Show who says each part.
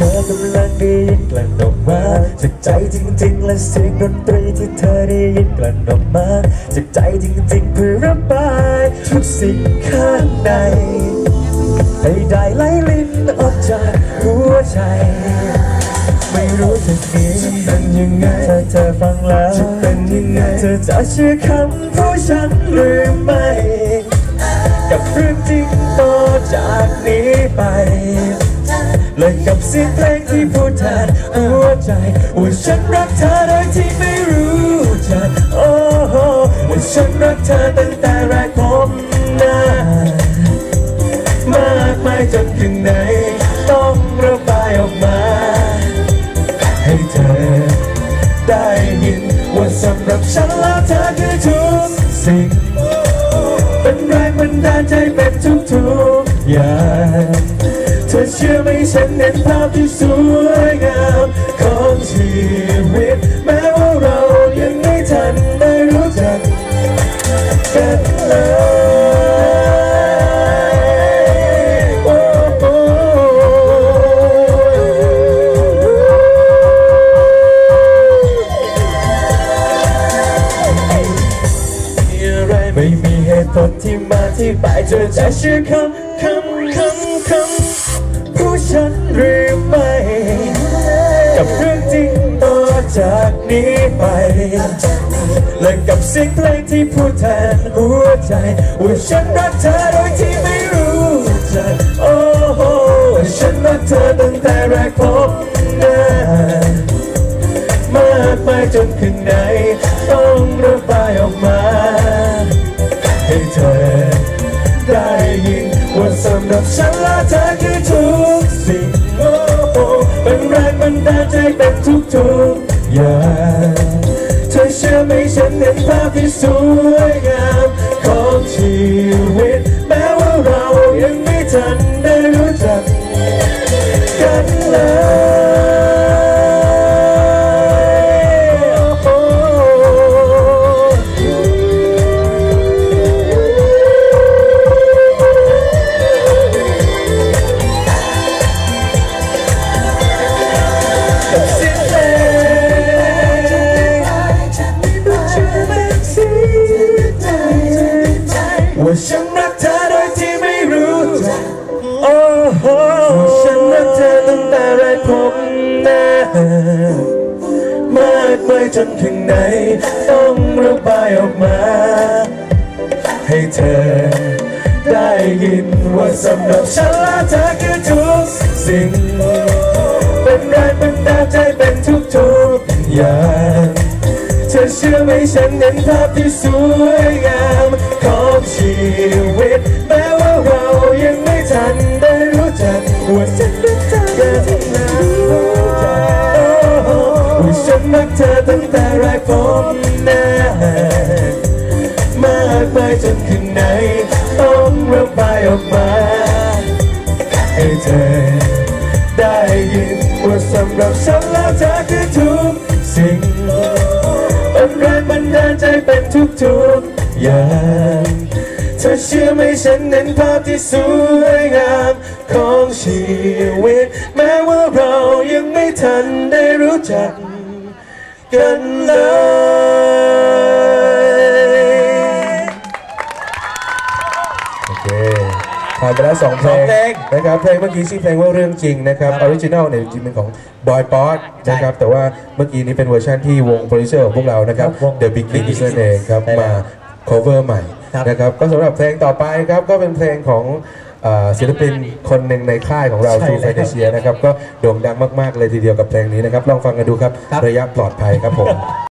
Speaker 1: เธอกำลังได้ยินกลั่นออกมาจากใจจริงๆ และเสียงดนตรีที่เธอได้ยินกลั่นออกมาจากใจจริงๆเพื่อระบายทุกสิ่งข้างในให้ได้ไหลลิ้นออกจากหัวใจ ไม่รู้จะนี้เป็นยังไงถ้าเธอฟังแล้วจะเป็นยังไงเธอจะเชื่อคำพูดฉันหรือไม่กับเรื่องจริงต่อจากนี้ไป เลยกับเสียงเพลงที่พูดแทนหัวใจว่าฉันรักเธอโดยที่ไม่รู้จักโอ้โหว่าฉันรักเธอตั้งแต่แรกพบหน้ามากมายจนถึงไหน ต้องระบายออกมา ให้เธอได้ยินว่าสำหรับฉันแล้วเธอคือทุกสิ่ง เป็นแรงบันดาลใจเป็นทุกๆอย่าง เชื่อไหมฉันเห็นภาพที่สวยงามของชีวิตแม้ว่าเรายังไม่ทันได้รู้จักกันเลยโอ้โหมีอะไรไม่มีเหตุผลที่มาที่ไปเธอจะเชื่อคำ นี้ไป และกับเสียงเพลงที่พูดแทนหัวใจว่าฉันรักเธอโดยที่ไม่รู้ใจโอ้โหฉันรักเธอตั้งแต่แรกพบหน้ามากมายจนข้างในต้องระบายออกมา ให้เธอได้ยินว่าสำหรับฉันและเธอคือทุกสิ่งโอ้โหเป็นแรงบันดาลใจเป็นทุกๆ อย่างเธอเชื่อไหมฉันเห็นภาพที่สวยงามของชีวิต จนถึงไหน ต้องระบายออกมา ให้เธอ ได้ยินว่าสำหรับฉันและเธอคือทุกสิ่ง เป็นแรงบันดาใจเป็นทุกๆอย่างเธอเชื่อไหมฉันเห็นภาพที่สวยงามของชีวิต แต่แรกพบหน้ามากมายจนข้างในต้องระบายออกมา ให้เธอได้ยินว่าสำหรับฉันแล้วเธอคือทุกสิ่งเป็นแรงบันดาลใจเป็นทุกๆอย่างเธอเชื่อไหมฉันเน้นภาพที่สวยงามของชีวิต แม้ว่าเรายังไม่ทันได้รู้จัก กันเลย
Speaker 2: โอเคผ่านไปแล้วสองเพล
Speaker 3: สองเพลง
Speaker 2: นะครับเพลงเมื่อกี้ชื่อเพลงว่าเรื่องจริงนะครับออริจินัลเนี่ยจริงๆเป็นของบอยป๊อตนะครับแต่ว่าเมื่อกี้นี้เป็นเวอร์ชันที่วงโปรดิวเซอร์ของพวกเรานะครับ
Speaker 3: ครับวง
Speaker 2: The Big Big นั่นเองครับ
Speaker 3: ใช่แล้ว
Speaker 2: มา cover ใหม่
Speaker 3: ครับ
Speaker 2: นะครับก็สำหรับเพลงต่อไปครับก็เป็นเพลงของเอ่อศิลปินคนหนึ่งในค่ายของเรา
Speaker 3: ใช่
Speaker 2: ทูไฟ
Speaker 3: แล้ว
Speaker 2: เดเชียนะครับก็โด่งดังมากๆเลยทีเดียวกับเพลงนี้นะครับลองฟังกันดูครับ
Speaker 3: ครับ
Speaker 2: ระยะปลอดภัยครับผม